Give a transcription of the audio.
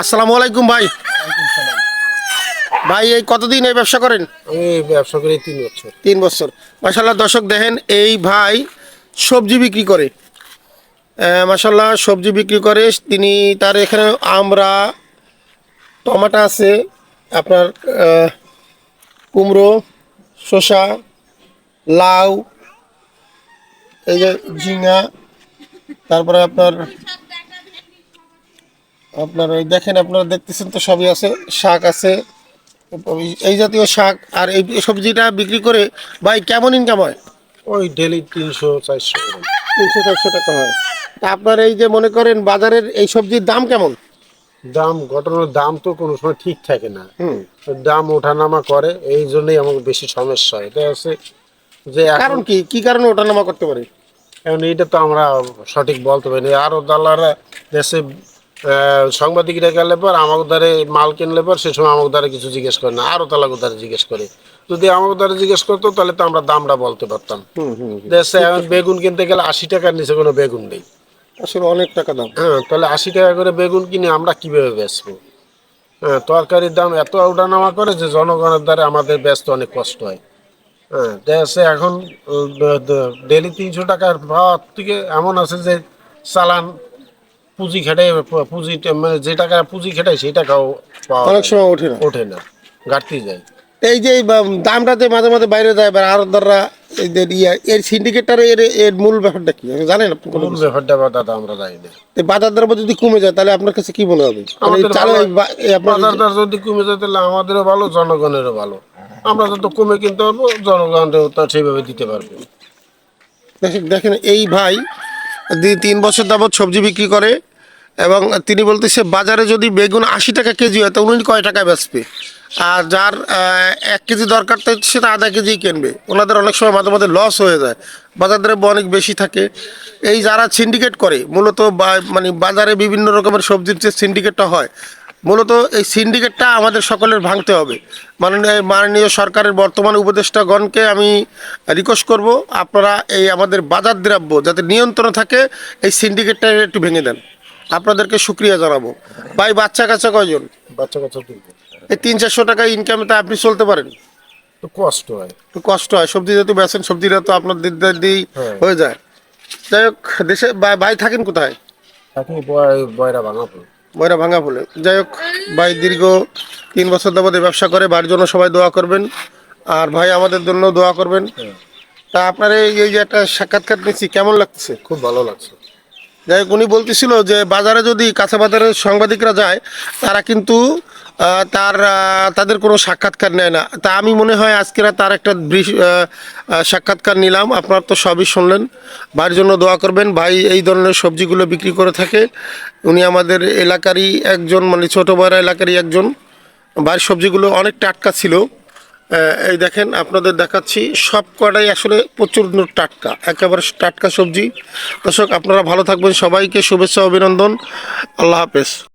আসসালামু আলাইকুম ভাই। ভাই এই কতদিন এই ব্যবসা করেন? ব্যবসা করি তিন বছর। তিন বছর। মাসাল্লাহ দর্শক দেখেন এই ভাই সবজি বিক্রি করে। মাসাল্লাহ সবজি বিক্রি করে। তিনি তার এখানে আমরা টমাটো আছে আপনার কুমড়ো শসা লাউ এই যে ঝিঙা তারপরে আপনার আপনার ওই দেখেন আপনারা দেখতেছেন তো সবই আছে শাক আছে এই জাতীয় শাক আর এই সবজিটা বিক্রি করে ভাই কেমন ইনকাম হয়? ওই ডেলি তিনশো চারশো তিনশো চারশো টাকা হয়। তা আপনার এই যে মনে করেন বাজারের এই সবজির দাম কেমন? দাম ঘটনার দাম তো কোনো সময় ঠিক থাকে না। দাম ওঠানামা করে এই জন্যই আমাকে বেশি সমস্যা। হয় এটা হচ্ছে যে কারণ কি? কি কারণে ওঠানামা করতে পারে? এখন এইটা তো আমরা সঠিক বলতে পারি আরও দালারা দেশে সাংবাদিকরা গেলে পর আমাকে দ্বারে মাল কিনলে পর সে সময় আমাকে দ্বারা কিছু জিজ্ঞেস করে না। আরও তালাকে দ্বারা জিজ্ঞেস করে। যদি আমাকে দ্বারা জিজ্ঞেস করতো তাহলে তো আমরা দামটা বলতে পারতাম। হুম হুম দেশে এখন বেগুন কিনতে গেলে আশি টাকার নিচে কোনো বেগুন নেই। আসলে অনেক টাকা দাম। হ্যাঁ তাহলে আশি টাকা করে বেগুন কিনে আমরা কীভাবে বেচবো? হ্যাঁ তরকারির দাম এত ওঠানামা করে যে জনগণের দ্বারা আমাদের ব্যস্ত অনেক কষ্ট হয়। হ্যাঁ দেশে এখন ডেলি তিনশো টাকার ভাত থেকে এমন আছে যে চালান পুঁজি খেটে পুঁজি মানে যে টাকা পুঁজি খেটায় সেই টাকাও অনেক সময় ওঠে না। ওঠে না ঘাটতি যায়। এই যে বা- দামটাতে মাঝে মাঝে বাইরে যায় এবার আরও ইয়া এর সিন্ডিকেটার এর এর মূল ব্যাপারটা কি? জানেন আপনি কোনো ব্যাপারটা বা দাদা আমরা জানি না। বাজার দ্রব্য যদি কমে যায় তাহলে আপনার কাছে কি মনে হবে? বা- যে- বাজার দর যদি কমে যায় তাহলে আমাদেরও ভালো জনগণেরও ভালো। আমরা যত কমে কিনতে পারব জনগণেরও তা সেইভাবে দিতে পারব। দেখেন- এই ভাই তিন বছর যাবৎ সবজি বিক্রি করে এবং তিনি বলতেছে, বাজারে যদি বেগুন আশি টাকা কেজি হয়, তো উনি কয় টাকায় বেচবে? আর যার এক কেজি দরকার, তো সেটা আধা কেজি কিনবে। ওনাদের অনেক সময় মাঝে মাঝে লস হয়ে যায়। বাজার অনেক বেশি থাকে। এই যারা সিন্ডিকেট করে, মূলত মানে বাজারে বিভিন্ন রকমের সবজির যে সিন্ডিকেটটা হয় মূলত এই সিন্ডিকেটটা আমাদের সকলের ভাঙতে হবে। মাননীয় মাননীয় সরকারের বর্তমান উপদেষ্টাগণকে আমি রিকোয়েস্ট করব আপনারা এই আমাদের বাজার দ্রব্য যাতে নিয়ন্ত্রণ থাকে এই সিন্ডিকেটটা একটু ভেঙে দেন। আপনাদেরকে সুক্রিয়া জানাব। ভাই বাচ্চা কাচ্চা কয়জন? বাচ্চা কাচ্চা এই তিন চারশো টাকা ইনকামে তো আপনি চলতে পারেন। কষ্ট হয়। একটু কষ্ট হয়। সবজি যেহেতু বেচেন সবজিটা তো আপনার দিয়েই হ্যাঁ। হয়ে যায়। যাই হোক দেশে ভাই- থাকেন কোথায়? বয়- বয়রা ভাঙা পড়ে ময়রা ভাঙা ফুলে। যাই হোক ভাই দীর্ঘ তিন বছর যাবত ব্যবসা করে বাড়ির জন্য সবাই দোয়া করবেন। আর ভাই আমাদের জন্য দোয়া করবেন। তা আপনার এই এই যে একটা সাক্ষাৎকার নিচ্ছি কেমন লাগছে খুব ভালো লাগছে। যাই হোক উনি বলতেছিল যে বাজারে যদি কাঁচা বাজারের সাংবাদিকরা যায় তারা কিন্তু তার তাদের কোনো সাক্ষাৎকার নেয় না। তা আমি মনে হয় আজকেরা তার একটা সাক্ষাৎকার নিলাম। আপনারা তো সবই শুনলেন। ভাইয়ের জন্য দোয়া করবেন। ভাই এই ধরনের সবজিগুলো বিক্রি করে থাকে। উনি আমাদের এলাকারই একজন মানে ছোটো বড় এলাকারই একজন। বাড়ির সবজিগুলো অনেক টাটকা ছিল। এই দেখেন, আপনাদের দেখাচ্ছি। সব কটাই আসলে প্রচুর টাটকা, একেবারে টাটকা সবজি। দর্শক, আপনারা ভালো থাকবেন। সবাইকে শুভেচ্ছা, অভিনন্দন। আল্লাহ হাফেজ।